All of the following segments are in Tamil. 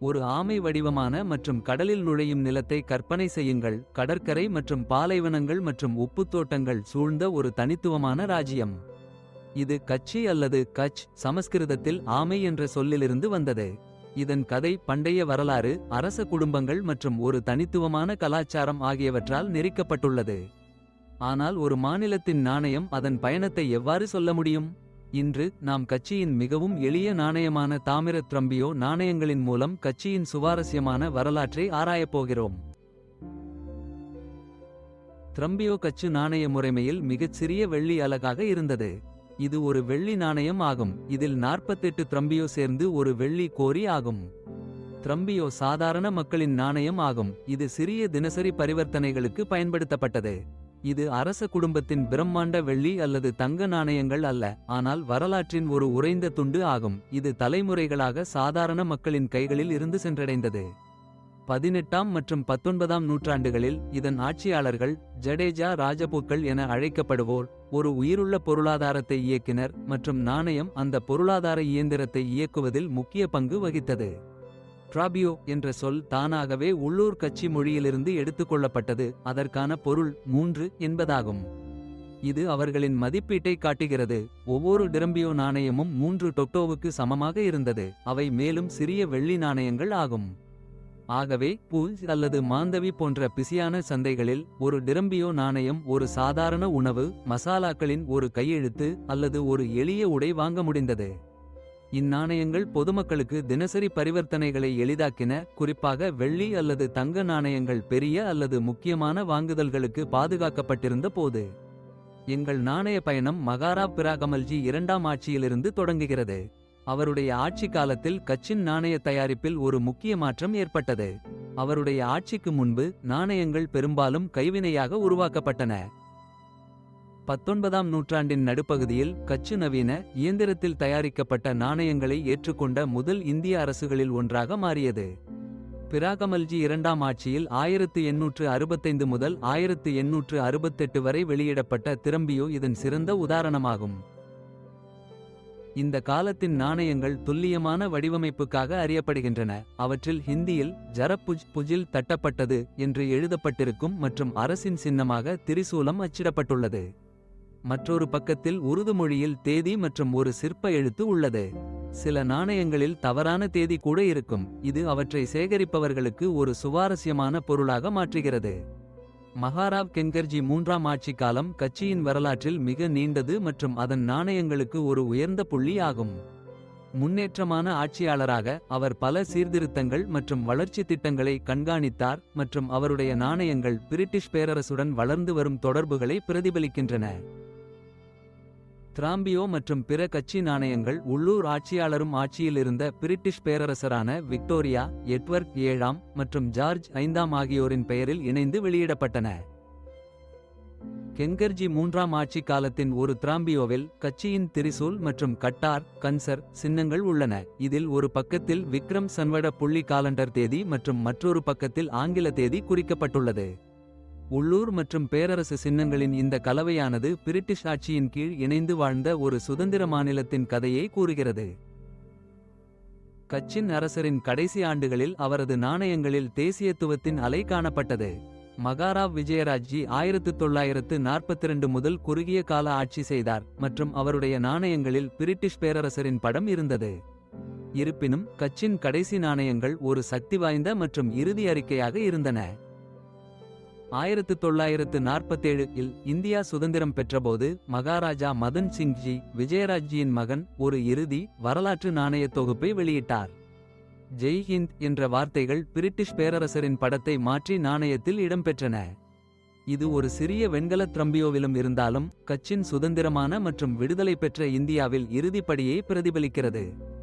ஒரு ஆமை வடிவமான மற்றும் கடலில் நுழையும் நிலத்தை கற்பனை செய்யுங்கள். கடற்கரை மற்றும் பாலைவனங்கள் மற்றும் உப்புத் தோட்டங்கள் சூழ்ந்த ஒரு தனித்துவமான ராஜ்யம். இது கட்சி அல்லது கச் சமஸ்கிருதத்தில் ஆமை என்ற சொல்லிலிருந்து வந்தது. இதன் கதை பண்டைய வரலாறு அரச குடும்பங்கள் மற்றும் ஒரு தனித்துவமான கலாச்சாரம் ஆகியவற்றால் நெரிக்கப்பட்டுள்ளது. ஆனால் ஒரு மாநிலத்தின் நாணயம் அதன் பயணத்தை எவ்வாறு சொல்ல முடியும்? இன்று நாம் கட்சியின் மிகவும் எளிய நாணயமான தாமிர த்ரம்பியோ நாணயங்களின் மூலம் கட்சியின் சுவாரஸ்யமான வரலாற்றை ஆராயப் போகிறோம். த்ரம்பியோ கச்சு நாணய முறைமையில் மிகச் சிறிய வெள்ளி அலகாக இருந்தது. இது ஒரு வெள்ளி நாணயம் ஆகும். இதில் 48 த்ரம்பியோ சேர்ந்து ஒரு வெள்ளி கோரி ஆகும். த்ரம்பியோ சாதாரண மக்களின் நாணயம் ஆகும். இது சிறிய தினசரி பரிவர்த்தனைகளுக்கு பயன்படுத்தப்பட்டது. இது அரச குடும்பத்தின் பிரம்மாண்ட வெள்ளி அல்லது தங்க நாணயங்கள் அல்ல ஆனால் வரலாற்றின் ஒரு உறைந்த துண்டு ஆகும். இது தலைமுறைகளாக சாதாரண மக்களின் கைகளில் இருந்து சென்றடைந்தது. பதினெட்டாம் மற்றும் பத்தொன்பதாம் நூற்றாண்டுகளில் இதன் ஆட்சியாளர்கள் ஜடேஜா ராஜபூக்கள் என அழைக்கப்படுவோர் ஒரு உயிருள்ள பொருளாதாரத்தை இயக்கினர் மற்றும் நாணயம் அந்த பொருளாதார இயந்திரத்தை இயக்குவதில் முக்கிய பங்கு வகித்தது. ட்ராபியோ என்ற சொல் தானாகவே உள்ளூர் கட்சி மொழியிலிருந்து எடுத்துக்கொள்ளப்பட்டது அதற்கான பொருள் மூன்று என்பதாகும். இது அவர்களின் மதிப்பீட்டை காட்டுகிறது. ஒவ்வொரு டிரம்பியோ நாணயமும் மூன்று டொக்டோவுக்கு சமமாக இருந்தது. அவை மேலும் சிறிய வெள்ளி நாணயங்கள் ஆகும். ஆகவே பூஜ் அல்லது மாந்தவி போன்ற பிசியான சந்தைகளில் ஒரு டிரம்பியோ நாணயம் ஒரு சாதாரண உணவு மசாலாக்களின் ஒரு கையெழுத்து அல்லது ஒரு எளிய உடை வாங்க முடிந்தது. இந்நாணயங்கள் பொதுமக்களுக்கு தினசரி பரிவர்த்தனைகளை எளிதாக்கின குறிப்பாக வெள்ளி அல்லது தங்க நாணயங்கள் பெரிய அல்லது முக்கியமான வாங்குதல்களுக்கு பாதுகாக்கப்பட்டிருந்த போது. எங்கள் நாணய பயணம் மகாரா பிராகமல்ஜி இரண்டாம் ஆட்சியிலிருந்து தொடங்குகிறது. அவருடைய ஆட்சி காலத்தில் கச்சின் நாணய தயாரிப்பில் ஒரு முக்கிய மாற்றம் ஏற்பட்டது. அவருடைய ஆட்சிக்கு முன்பு நாணயங்கள் பெரும்பாலும் கைவினையாக உருவாக்கப்பட்டன. பத்தொன்பதாம் நூற்றாண்டின் நடுப்பகுதியில் கச்சு நவீன இயந்திரத்தில் தயாரிக்கப்பட்ட நாணயங்களை ஏற்றுக்கொண்ட முதல் இந்திய அரசுகளில் ஒன்றாக மாறியது. பிராகமல்ஜி இரண்டாம் ஆட்சியில் ஆயிரத்து எண்ணூற்று அறுபத்தைந்து முதல் ஆயிரத்து எண்ணூற்று அறுபத்தெட்டு வரை வெளியிடப்பட்ட திரம்பியோ இதன் சிறந்த உதாரணமாகும். இந்த காலத்தின் நாணயங்கள் துல்லியமான வடிவமைப்புக்காக அறியப்படுகின்றன. அவற்றில் ஹிந்தியில் ஜரப்புஜ் புஜில் தட்டப்பட்டது என்று எழுதப்பட்டிருக்கும் மற்றும் அரசின் சின்னமாக திரிசூலம் அச்சிடப்பட்டுள்ளது. மற்றொரு பக்கத்தில் உருது மொழியில் தேதி மற்றும் ஒரு சிற்ப எழுத்து உள்ளது. சில நாணயங்களில் தவறான தேதி கூட இருக்கும். இது அவற்றை சேகரிப்பவர்களுக்கு ஒரு சுவாரஸ்யமான பொருளாக மாற்றுகிறது. மகாராவ் கெங்கர்ஜி மூன்றாம் ஆட்சி காலம் கட்சியின் வரலாற்றில் மிக நீண்டது மற்றும் அதன் நாணயங்களுக்கு ஒரு உயர்ந்த புள்ளி ஆகும். முன்னேற்றமான ஆட்சியாளராக அவர் பல சீர்திருத்தங்கள் மற்றும் வளர்ச்சி திட்டங்களை கண்காணித்தார் மற்றும் அவருடைய நாணயங்கள் பிரிட்டிஷ் பேரரசுடன் வளர்ந்து வரும் தொடர்புகளை பிரதிபலிக்கின்றன. திராம்பியோ மற்றும் பிற கட்சி நாணயங்கள் உள்ளூர் ஆட்சியாளரும் ஆட்சியில் இருந்த பிரிட்டிஷ் பேரரசரான விக்டோரியா எட்வர்க் ஏழாம் மற்றும் ஜார்ஜ் ஐந்தாம் ஆகியோரின் பெயரில் இணைந்து வெளியிடப்பட்டன. கெங்கர்ஜி மூன்றாம் ஆட்சி காலத்தின் ஒரு திராம்பியோவில் கட்சியின் திரிசூல் மற்றும் கட்டார் கன்சர் சின்னங்கள் உள்ளன. இதில் ஒரு பக்கத்தில் விக்ரம் சன்வட புள்ளி காலண்டர் தேதி மற்றும் மற்றொரு பக்கத்தில் ஆங்கில தேதி குறிக்கப்பட்டுள்ளது. உள்ளூர் மற்றும் பேரரசு சின்னங்களின் இந்த கலவையானது பிரிட்டிஷ் ஆட்சியின் கீழ் இணைந்து வாழ்ந்த ஒரு சுதந்திர மாநிலத்தின் கதையை கூறுகிறது. கச்சின் அரசரின் கடைசி ஆண்டுகளில் அவரது நாணயங்களில் தேசியத்துவத்தின் அலை காணப்பட்டது. மகாராவ் விஜயராஜ்ஜி ஆயிரத்து தொள்ளாயிரத்து நாற்பத்திரண்டு முதல் குறுகிய கால ஆட்சி செய்தார் மற்றும் அவருடைய நாணயங்களில் பிரிட்டிஷ் பேரரசரின் படம் இருந்தது. இருப்பினும் கச்சின் கடைசி நாணயங்கள் ஒரு சக்தி வாய்ந்த மற்றும் இறுதி அறிக்கையாக இருந்தன. ஆயிரத்து தொள்ளாயிரத்து நாற்பத்தேழு இல் இந்தியா சுதந்திரம் பெற்றபோது மகாராஜா மதன் சிங்ஜி விஜயராஜ்ஜியின் மகன் ஒரு இறுதி வரலாற்று நாணய தொகுப்பை வெளியிட்டார். ஜெய் ஹிந்த் என்ற வார்த்தைகள் பிரிட்டிஷ் பேரரசரின் படத்தை மாற்றி நாணயத்தில் இடம்பெற்றன. இது ஒரு சிறிய வெண்கல த்ரம்பியோவிலும் இருந்தாலும் கச்சின் சுதந்திரமான மற்றும் விடுதலை பெற்ற இந்தியாவில் இறுதிப்படியை பிரதிபலிக்கிறது.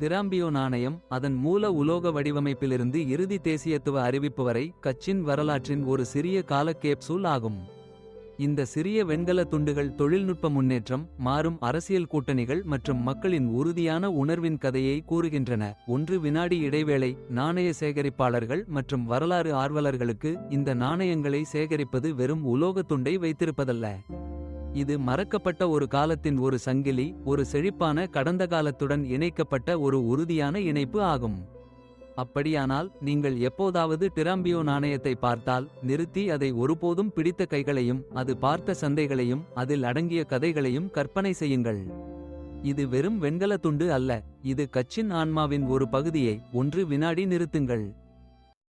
திராம்பியோ நாணயம் அதன் மூல உலோக வடிவமைப்பிலிருந்து இறுதி தேசியத்துவ அறிவிப்பு வரை கச்சின் வரலாற்றின் ஒரு சிறிய கால கேப்சூல் ஆகும். இந்த சிறிய வெண்கல துண்டுகள் தொழில்நுட்ப முன்னேற்றம் மாறும் அரசியல் கூட்டணிகள் மற்றும் மக்களின் உறுதியான உணர்வின் கதையை கூறுகின்றன. ஒன்று வினாடி இடைவேளை நாணய சேகரிப்பாளர்கள் மற்றும் வரலாறு ஆர்வலர்களுக்கு இந்த நாணயங்களை சேகரிப்பது வெறும் உலோக துண்டை வைத்திருப்பதல்ல. இது மறக்கப்பட்ட ஒரு காலத்தின் ஒரு சங்கிலி ஒரு செழிப்பான கடந்த காலத்துடன் இணைக்கப்பட்ட ஒரு உறுதியான இணைப்பு ஆகும். அப்படியானால் நீங்கள் எப்போதாவது டிராம்பியோ நாணயத்தை பார்த்தால் நிறுத்தி அதை ஒருபோதும் பிடித்த கைகளையும் அது பார்த்த சந்தைகளையும் அதில் அடங்கிய கதைகளையும் கற்பனை செய்யுங்கள். இது வெறும் வெண்கல துண்டு அல்ல இது கச்சின் ஆன்மாவின் ஒரு பகுதியை ஒன்று வினாடி நிறுத்துங்கள்.